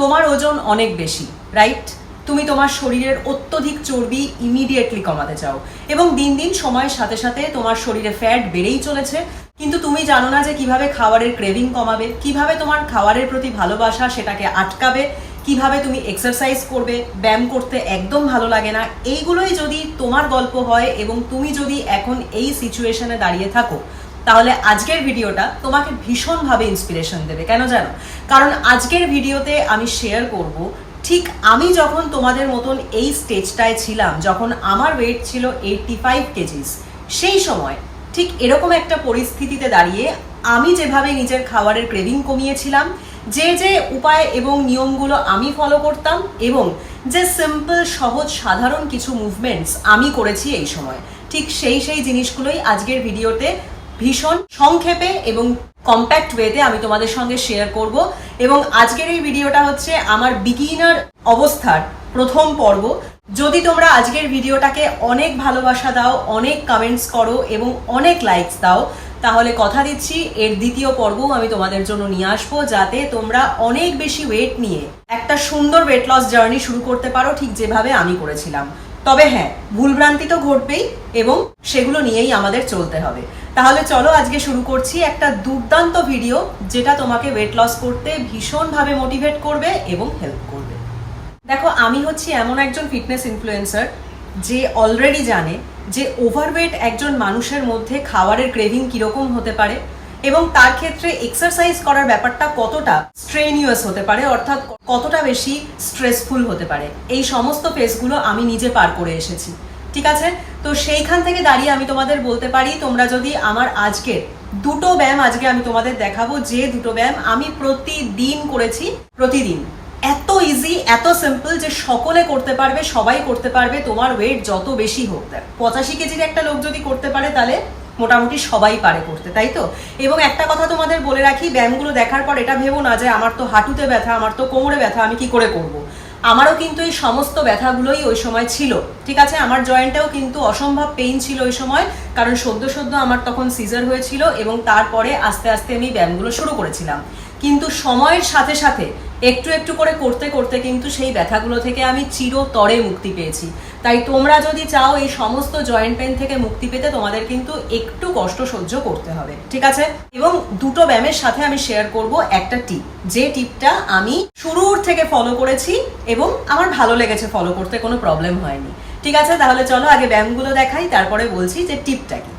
তোমার ওজন অনেক বেশি রাইট তুমি তোমার শরীরের অত্যধিক চর্বি ইমিডিয়েটলি কমাতে চাও এবং দিন দিন সময়ের সাথে সাথে তোমার শরীরে ফ্যাট বেড়েই চলেছে। কিন্তু তুমি জানো না যে কীভাবে খাবারের ক্রেভিং কমাবে, কীভাবে তোমার খাবারের প্রতি ভালোবাসা সেটাকে আটকাবে, কীভাবে তুমি এক্সারসাইজ করবে, ব্যায়াম করতে একদম ভালো লাগে না। এইগুলোই যদি তোমার গল্প হয় এবং তুমি যদি এখন এই সিচুয়েশনে দাঁড়িয়ে থাকো তাহলে আজকের ভিডিওটা তোমাকে ভীষণভাবে ইন্সপিরেশন দেবে, কেন জানো? কারণ আজকের ভিডিওতে আমি শেয়ার করব, ঠিক আমি যখন তোমাদের মতন এই স্টেজটায় ছিলাম, যখন আমার ওয়েট ছিল এইটটি ফাইভ কেজিস, সেই সময় ঠিক এরকম একটা পরিস্থিতিতে দাঁড়িয়ে আমি যেভাবে নিজের খাবারের ক্রেভিং কমিয়েছিলাম, যে যে উপায় এবং নিয়মগুলো আমি ফলো করতাম এবং যে সিম্পল সহজ, সাধারণ কিছু মুভমেন্টস আমি করেছি এই সময়, ঠিক সেই সেই জিনিসগুলোই আজকের ভিডিওতে ভীষণ সংক্ষেপে এবং কম্প্যাক্ট ওয়েতে আমি তোমাদের সঙ্গে শেয়ার করব। এবং আজকের এই ভিডিওটা হচ্ছে আমার বিগিনার অবস্থার প্রথম পর্ব। যদি তোমরা আজকের ভিডিওটাকে অনেক ভালোবাসা দাও, অনেক কমেন্টস করো এবং অনেক লাইকস দাও, তাহলে কথা দিচ্ছি, এর দ্বিতীয় পর্বও আমি তোমাদের জন্য নিয়ে আসব, যাতে তোমরা অনেক বেশি ওয়েট নিয়ে একটা সুন্দর ওয়েট লস জার্নি শুরু করতে পারো ঠিক যেভাবে আমি করেছিলাম। তবে হ্যাঁ ভুলভ্রান্তি তো ঘটবেই এবং সেগুলো নিয়েই আমাদের চলতে হবে। তাহলে চলো আজকে শুরু করছি একটা দুর্দান্ত ভিডিও যেটা তোমাকে ওয়েট লস করতে ভীষণভাবে মোটিভেট করবে এবং হেল্প করবে। দেখো, আমি হচ্ছি এমন একজন ফিটনেস ইনফ্লুয়েন্সার যে অলরেডি জানে যে ওভারওয়েট একজন মানুষের মধ্যে খাবারের ক্রেভিং কীরকম হতে পারে এবং তার ক্ষেত্রে এক্সারসাইজ করার ব্যাপারটা কতটা স্ট্রেনিয়াস হতে পারে, অর্থাৎ কতটা বেশি স্ট্রেসফুল হতে পারে, এই সমস্ত ফেসগুলো আমি নিজে পার করে এসেছি। ঠিক আছে? তো সেইখান থেকে দাঁড়িয়ে আমি তোমাদের বলতে পারি, তোমরা যদি আমার আজকের দুটো ব্যায়াম আজকে আমি তোমাদের দেখাবো, যে দুটো ব্যায়াম আমি প্রতিদিন করেছি, প্রতিদিন। এত ইজি এত সিম্পল যে সকলে করতে পারবে, সবাই করতে পারবে, তোমার ওয়েট যত বেশি হোক। পঁচাশি কেজির একটা লোক যদি করতে পারে তাহলে মোটামুটি সবাই পারে করতে, তাই তো? এবং একটা কথা তোমাদের বলে রাখি, ব্যায়ামগুলো দেখার পর এটা ভেবো না যে আমার তো হাঁটুতে ব্যথা, আমার তো কোমরে ব্যথা, আমি কি করে করব। আমারও কিন্তু এই সমস্ত ব্যথাগুলোই ওই সময় ছিল, ঠিক আছে? আমার জয়েন্টেও কিন্তু অসম্ভব পেইন ছিল ওই সময়, কারণ সদ্য সদ্য আমার তখন সিজার হয়েছিল এবং তারপরে আস্তে আস্তে আমি ব্যায়ামগুলো শুরু করেছিলাম। কিন্তু সময়ের সাথে সাথে একটু একটু করে করতে করতে কিন্তু সেই ব্যথাগুলো থেকে আমি চিরতরে মুক্তি পেয়েছি। তাই তোমরা যদি চাও এই সমস্ত জয়েন্ট পেন থেকে মুক্তি পেতে, তোমাদের কিন্তু একটু কষ্ট সহ্য করতে হবে। ঠিক আছে? এবং দুটো ব্যায়ামের সাথে আমি শেয়ার করব একটা টিপ যে টিপটা আমি শুরুর থেকে ফলো করেছি এবং আমার ভালো লেগেছে ফলো করতে, কোনো প্রবলেম হয়নি। ঠিক আছে? তাহলে চলো আগে ব্যায়ামগুলো দেখাই, তারপরে বলছি যে টিপটা কি।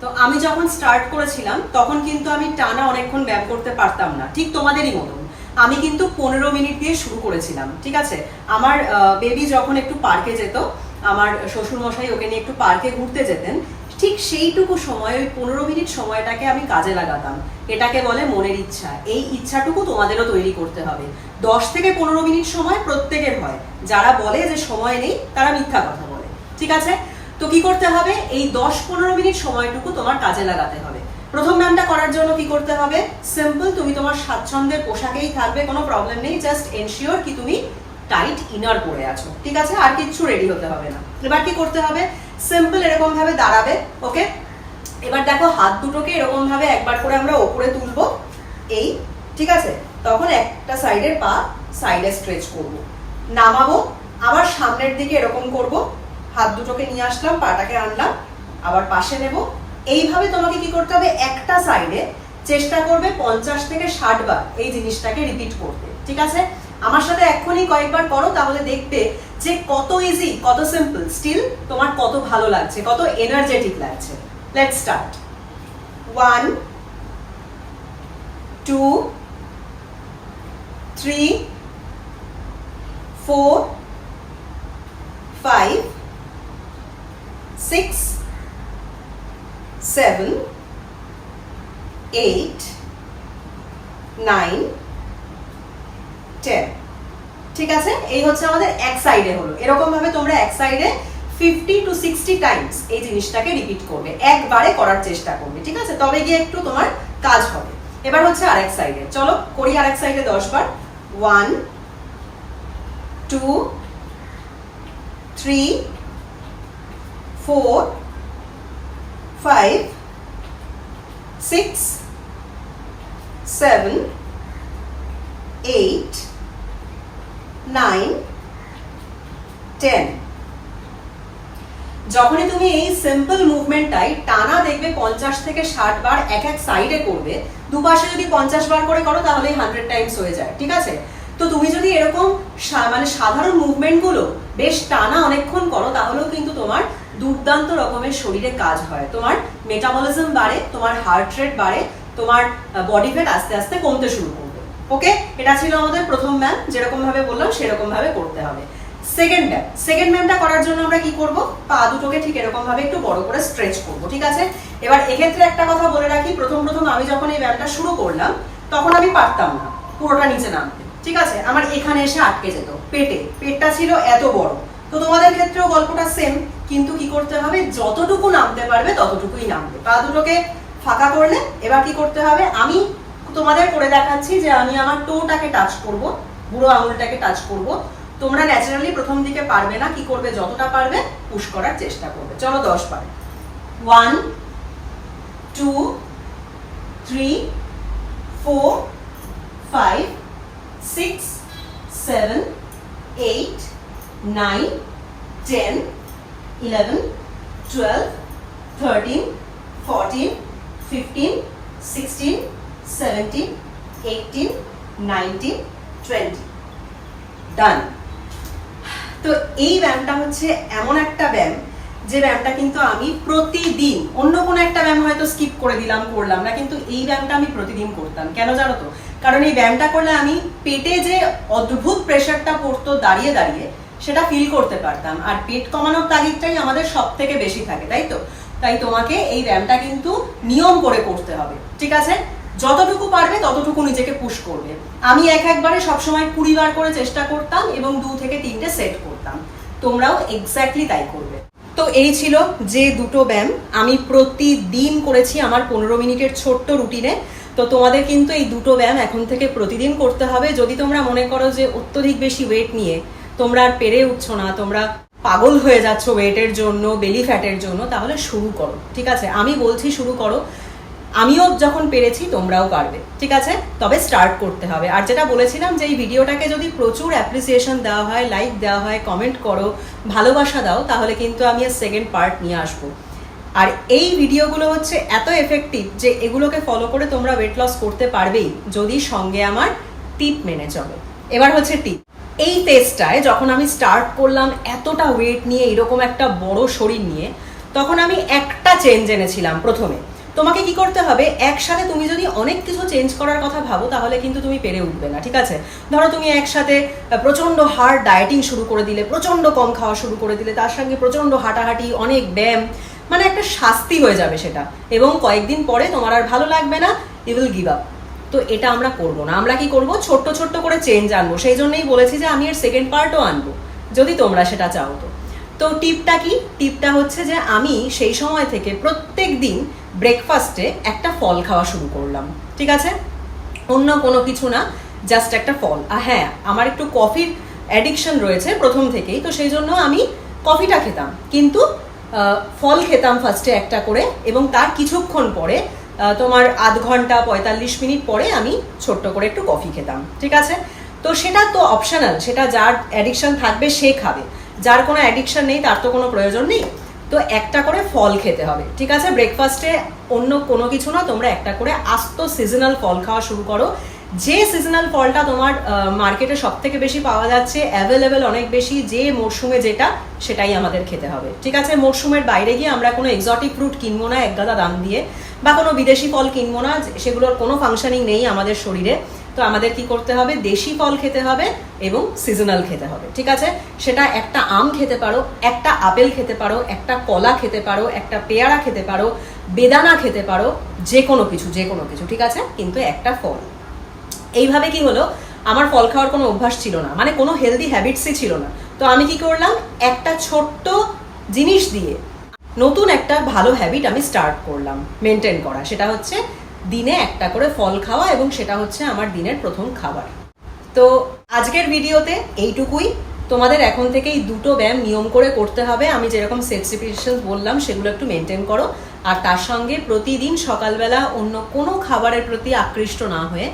তো আমি যখন স্টার্ট করেছিলাম, তখন কিন্তু আমি টানা অনেকক্ষণ ব্যায়াম করতে পারতাম না। ঠিক তোমাদেরই মতন আমি কিন্তু পনেরো মিনিট দিয়ে শুরু করেছিলাম, ঠিক আছে? আমার বেবি যখন একটু পার্কে যেত, আমার শ্বশুর মশাই ওকে নিয়ে একটু পার্কে ঘুরতে যেতেন, ঠিক সেইটুকু সময়, ওই পনেরো মিনিট সময়টাকে আমি কাজে লাগাতাম। এটাকে বলে মনের ইচ্ছা। এই ইচ্ছাটুকু তোমাদেরও তৈরি করতে হবে। দশ থেকে পনেরো মিনিট সময় প্রত্যেকের হয়। যারা বলে যে সময় নেই, তারা মিথ্যা কথা বলে। ঠিক আছে? তো কি করতে হবে? এই দশ পনেরো মিনিট সময়টুকু তোমার কাজে লাগাতে হবে। প্রথম ব্যায়ামটা করার জন্য কি করতে হবে? সিম্পল তুমি তোমার স্বাচ্ছন্দ্যের পোশাকেই থাকবে, কোনো প্রবলেম নেই জাস্ট এনশিওর কি তুমি টাইট ইনার পরে আছো। ঠিক আছে? আর কিচ্ছু রেডি হতে হবে না। এবার কি করতে হবে? সিম্পল এরকম ভাবে দাঁড়াবে ওকে এবার দেখো, হাত দুটোকে এরকম ভাবে একবার করে আমরা ওপরে তুলবো, এই, ঠিক আছে? তখন একটা সাইডের পা সাইডে স্ট্রেচ করব। নামাবো, আবার সামনের দিকে এরকম করব। হাত দুটোকে নিয়ে আসলাম, পাটাকে আনলাম, আবার পাশে নেব এইভাবে তোমাকে কি করতে হবে? একটা সাইডে চেষ্টা করবে পঞ্চাশ থেকে ষাট বার এই জিনিসটাকে রিপিট করতে। ঠিক আছে? আমার সাথে এক্ষুনি কয়েকবার করো, তাহলে দেখবে যে কত ইজি কত সিম্পল স্টিল তোমার কত ভালো লাগছে, কত এনার্জেটিক লাগছে। Let's start one two three four five six seven eight nine ten ঠিক আছে? এই হচ্ছে আমাদের এক সাইডে হলো। এরকম ভাবে তোমরা এক সাইডে ফিফটি টু সিক্সটি টাইমস এই জিনিসটাকে রিপিট করবে। একবারে করার চেষ্টা করবে। ঠিক আছে? তবে গিয়ে একটু তোমার কাজ হবে। এবার হচ্ছে আরেক সাইডে চলো, করি আরেক সাইডে দশ বার one two three four five six seven eight nine ten যখনই তুমি এই সিম্পল মুভমেন্টটাই টানা দেখবে পঞ্চাশ থেকে ষাট বার এক এক সাইডে করবে, দুপাশে যদি পঞ্চাশ বার করে করো তাহলে হান্ড্রেড টাইমস হয়ে যায়, ঠিক আছে? তো তুমি যদি এরকম মানে সাধারণ মুভমেন্টগুলো বেশ টানা অনেকক্ষণ করো তাহলেও কিন্তু তোমার দুর্দান্ত রকমের শরীরে কাজ হয়। তোমার মেটাবলিজম বাড়ে, তোমার হার্ট রেট বাড়ে, তোমার বডি ফ্যাট আস্তে আস্তে কমতে শুরু করবে। ওকে এটা ছিল আমাদের প্রথম ম্যাম যেরকম ভাবে বললাম সেরকম ভাবে করতে হবে। সেকেন্ড ম্যাম সেকেন্ড ম্যামটা করার জন্য আমরা কি করব? পা দুটোকে ঠিক এরকম ভাবে একটু বড় করে স্ট্রেচ করব, ঠিক আছে? এবার এক্ষেত্রে একটা কথা বলে রাখি, প্রথম প্রথম আমি যখন এই ব্যায়ামটা শুরু করলাম, তখন আমি পারতাম না, পুরোটা নিচে নামতে, ঠিক আছে? আমার এখানে এসে আটকে যেত, পেটে, পেটটা ছিল এত বড়। তো তোমাদের ক্ষেত্রেও গল্পটা সেম কিন্তু কি করতে হবে? যতটুকু নামতে পারবে ততটুকুই নামবে। পা দুটোকে ফাঁকা করলে এবার কি করতে হবে? আমি তোমাদের করে দেখাচ্ছি যে আমি আমার টোটাকে টাচ করব, বুড়ো আঙুলটাকে টাচ করব। তোমরা ন্যাচারালি প্রথম দিকে পারবে না কি করবে, যতটা পারবে পুশ করার চেষ্টা করবে। চলো দশ বার one two three four five six seven eight nine ten eleven twelve thirteen fourteen fifteen sixteen seventeen eighteen nineteen twenty done তো এই ব্যায়ামটা হচ্ছে এমন একটা ব্যায়াম যে ব্যায়ামটা কিন্তু আমি প্রতিদিন, অন্য কোনো একটা ব্যায়াম হয়তো স্কিপ করে দিলাম, করলাম না, কিন্তু এই ব্যায়ামটা আমি প্রতিদিন করতাম। কেন জানো তো? কারণ এই ব্যায়ামটা করলে আমি পেটে যে অদ্ভুত প্রেশারটা পড়তো দাঁড়িয়ে দাঁড়িয়ে সেটা ফিল করতে পারতাম। আর পেট কমানোর তাগিদটাই আমাদের সব থেকে বেশি থাকে, তাই তো? তাই তোমাকে এই ব্যায়ামটা কিন্তু নিয়ম করে করতে হবে, ঠিক আছে? যতটুকু পারবে ততটুকু নিজেকে পুশ করবে। আমি এক একবারে সবসময় কুড়ি বার করে চেষ্টা করতাম এবং দু থেকে তিনটে সেট করতাম। তোমরাও এক্স্যাক্টলি তাই করবে। তো এই ছিল যে দুটো ব্যায়াম। আমি প্রতিদিন করেছি আমার পনেরো মিনিটের ছোট্ট রুটিনে তো তোমাদের কিন্তু এই দুটো ব্যায়াম এখন থেকে প্রতিদিন করতে হবে। যদি তোমরা মনে করো যে অত্যধিক বেশি ওয়েট নিয়ে তোমরা আর পেরে উঠছো না, তোমরা পাগল হয়ে যাচ্ছ ওয়েটের জন্য, বেলি ফ্যাটের জন্য, তাহলে শুরু করো, ঠিক আছে? আমি বলছি শুরু করো। আমিও যখন পেরেছি, তোমরাও পারবে, ঠিক আছে? তবে স্টার্ট করতে হবে। আর যেটা বলেছিলাম যে এই ভিডিওটাকে যদি প্রচুর অ্যাপ্রিসিয়েশন দেওয়া হয় লাইক দেওয়া হয় কমেন্ট করো, ভালোবাসা দাও, তাহলে কিন্তু আমি এর সেকেন্ড পার্ট নিয়ে আসব। আর এই ভিডিওগুলো হচ্ছে এত এফেক্টিভ যে এগুলোকে ফলো করে তোমরা ওয়েট লস করতে পারবেই, যদি সঙ্গে আমার টিপ মেনে চলো। এবার হচ্ছে টিপ এই টেস্টটায় যখন আমি স্টার্ট করলাম এতটা ওয়েট নিয়ে, এরকম একটা বড় শরীর নিয়ে, তখন আমি একটা চেঞ্জ এনেছিলাম প্রথমে। তোমাকে কি করতে হবে? একসাথে তুমি যদি অনেক কিছু চেঞ্জ করার কথা ভাবো, তাহলে কিন্তু তুমি পেরে উঠবে না, ঠিক আছে? ধরো তুমি একসাথে প্রচণ্ড হার্ড ডায়েটিং শুরু করে দিলে প্রচণ্ড কম খাওয়া শুরু করে দিলে, তার সঙ্গে প্রচণ্ড হাঁটাহাঁটি, অনেক ব্যায়াম মানে একটা শাস্তি হয়ে যাবে সেটা। এবং কয়েকদিন পরে তোমার আর ভালো লাগবে না ইউ উইল গিভ আপ তো এটা আমরা করব না। আমরা কি করব? ছোট্ট ছোট্ট করে চেঞ্জ আনব। সেই জন্যই বলেছি যে আমি এর সেকেন্ড পার্টও আনব, যদি তোমরা সেটা চাও তো। তো টিপটা কি? টিপটা হচ্ছে যে আমি সেই সময় থেকে প্রত্যেক দিন ব্রেকফাস্টে একটা ফল খাওয়া শুরু করলাম। ঠিক আছে? অন্য কোনো কিছু না জাস্ট একটা ফল। আর হ্যাঁ আমার একটু কফির অ্যাডিকশন রয়েছে প্রথম থেকেই, তো সেই জন্য আমি কফিটা খেতাম। কিন্তু ফল খেতাম ফার্স্টে একটা করে এবং তার কিছুক্ষণ পরে তোমার আধ ঘণ্টা পঁয়তাল্লিশ মিনিট পরে আমি ছোট্ট করে একটু কফি খেতাম, ঠিক আছে? তো সেটা তো অপশনাল সেটা যার অ্যাডিকশন থাকবে সে খাবে। যার কোনো অ্যাডিকশান নেই, তার তো কোনো প্রয়োজন নেই। তো একটা করে ফল খেতে হবে, ঠিক আছে? ব্রেকফাস্টে অন্য কোনো কিছু না, তোমরা একটা করে আস্ত সিজনাল ফল খাওয়া শুরু করো। যে সিজনাল ফলটা তোমার মার্কেটে সব থেকে বেশি পাওয়া যাচ্ছে অ্যাভেলেবেল অনেক বেশি, যে মরশুমে যেটা, সেটাই আমাদের খেতে হবে, ঠিক আছে? মরশুমের বাইরে গিয়ে আমরা কোনো এক্সটিক ফ্রুট কিনবো না, এক গাদা দাম দিয়ে। বা কোনো বিদেশি ফল কিনবো না সেগুলোর কোনো ফাংশনিং নেই আমাদের শরীরে। তো আমাদের কি করতে হবে? দেশি ফল খেতে হবে এবং সিজনাল খেতে হবে, ঠিক আছে? সেটা একটা আম খেতে পারো, একটা আপেল খেতে পারো, একটা কলা খেতে পারো, একটা পেয়ারা খেতে পারো, বেদানা খেতে পারো, যে কোনো কিছু, যে কোনো কিছু, ঠিক আছে? কিন্তু একটা ফল। এইভাবে কি হলো? আমার ফল খাওয়ার কোনো অভ্যাস ছিল না মানে কোনো হেলদি হ্যাবিটসই ছিল না। তো আমি কি করলাম? একটা ছোট্ট জিনিস দিয়ে নতুন একটা ভালো হ্যাবিট আমি স্টার্ট করলাম মেনটেন করা। সেটা হচ্ছে দিনে একটা করে ফল খাওয়া এবং সেটা হচ্ছে আমার দিনের প্রথম খাবার। তো আজকের ভিডিওতে এইটুকুই। তোমাদের এখন থেকে এই দুটো ব্যায়াম নিয়ম করে করতে হবে। আমি যেরকম সেটসিপিশন বললাম, সেগুলো একটু মেনটেন করো। আর তার সঙ্গে প্রতিদিন সকালবেলা অন্য কোনো খাবারের প্রতি আকৃষ্ট না হয়ে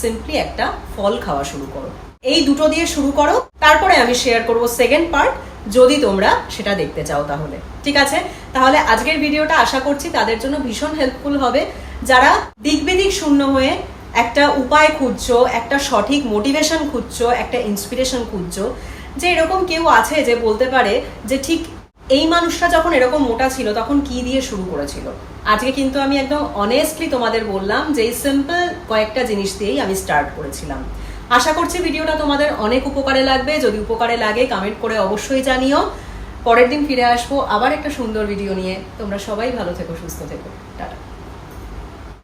সিম্পলি একটা ফল খাওয়া শুরু করো। এই দুটো দিয়ে শুরু করো। তারপরে আমি শেয়ার করব সেকেন্ড পার্ট যদি তোমরা সেটা দেখতে চাও তাহলে। ঠিক আছে? তাহলে আজকের ভিডিওটা আশা করছি তাদের জন্য ভীষণ হেল্পফুল হবে। যারা দিক বেদিক শূন্য হয়ে একটা উপায় খুঁজছো, একটা সঠিক মোটিভেশন খুঁজছো, একটা ইন্সপিরেশন খুঁজছো, যে এরকম কেউ আছে যে বলতে পারে যে ঠিক এই মানুষটা যখন এরকম মোটা ছিল তখন কি দিয়ে শুরু করেছিল? আজকে কিন্তু আমি একদম অনেস্টলি তোমাদের বললাম যে সিম্পল কয়েকটা জিনিস দিয়েই আমি স্টার্ট করেছিলাম। আশা করছি ভিডিওটা তোমাদের অনেক উপকারে লাগবে। যদি উপকারে লাগে কমেন্ট করে অবশ্যই জানিও। পরের দিন ফিরে আসব আবার একটা সুন্দর ভিডিও নিয়ে। তোমরা সবাই ভালো থেকো, সুস্থ থেকো। টাটা।